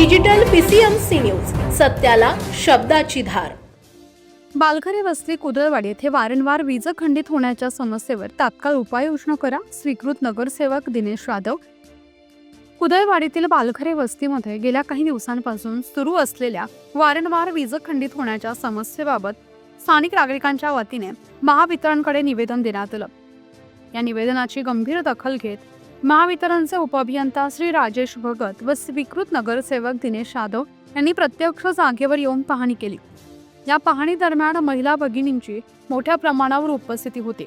Digital PCMC news सत्याला शब्दाची धार. बालखरे वस्ती कुदळवाडी येथे वारंवार वीज खंडित होण्याच्या समस्येवर तात्काळ उपाययोजना करा स्वीकृत नगरसेवक दिनेश यादव कुदळवाडीतील बालखरे वस्तीमध्ये गेल्या काही दिवसांपासून सुरू असलेल्या वारंवार वीज खंडित होण्याच्या समस्येबाबत स्थानिक नागरिकांच्या वतीने महावितरणकडे निवेदन देण्यात आलं. या निवेदनाची गंभीर दखल घेत महावितरणचे उपअभियंता श्री राजेश भगत व स्वीकृत नगरसेवक दिनेश यादव यांनी प्रत्यक्ष जागेवर येऊन पाहणी केली. या पाहणी दरम्यान महिला भगिनींची मोठ्या प्रमाणावर उपस्थिती होती.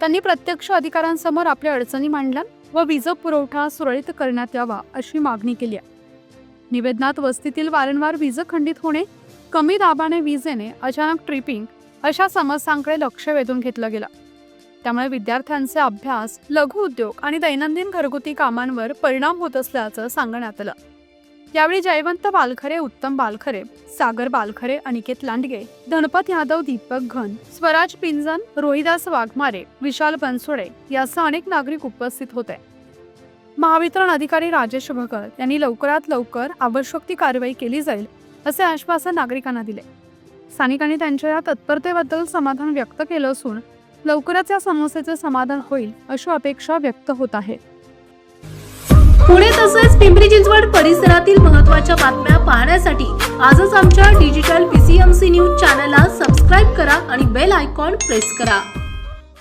त्यांनी प्रत्यक्ष अधिकाऱ्यांसमोर आपल्या अडचणी मांडल्या व वीज पुरवठा सुरळीत करण्यात यावा अशी मागणी केली आहे. निवेदनात वस्तीतील वारंवार वीज खंडित होणे कमी दाबाने वीज येणे अचानक ट्रिपिंग अशा समस्यांकडे लक्ष वेधून घेतलं गेलं. त्यामुळे विद्यार्थ्यांचे अभ्यास लघु उद्योग आणि दैनंदिन घरगुती कामांवर परिणाम होत असल्याचं सांगण्यात आलं. यावेळी जयवंत बालखरे उत्तम बालखरे सागर बालखरे अनिकेत लांडगे धनपत यादव दीपक घन स्वराज पिंजन रोहिदास वाघमारे विशाल बनसोडे यासह अनेक नागरिक उपस्थित होते. महावितरण अधिकारी राजेश भगत यांनी लवकरात लवकर आवश्यक ती कारवाई केली जाईल असे आश्वासन नागरिकांना दिले. स्थानिकांनी त्यांच्या या तत्परतेबद्दल समाधान व्यक्त केलं असून लवकरच या समस्येचं समाधान होईल अशी अपेक्षा व्यक्त होत आहे. पुणे तसेच पिंपरी चिंचवड परिसरातील महत्त्वाच्या बातम्या पाहण्यासाठी आजच आमच्या डिजिटल पीसीएमसी न्यूज चॅनलला सबस्क्राईब करा आणि बेल आयकॉन प्रेस करा.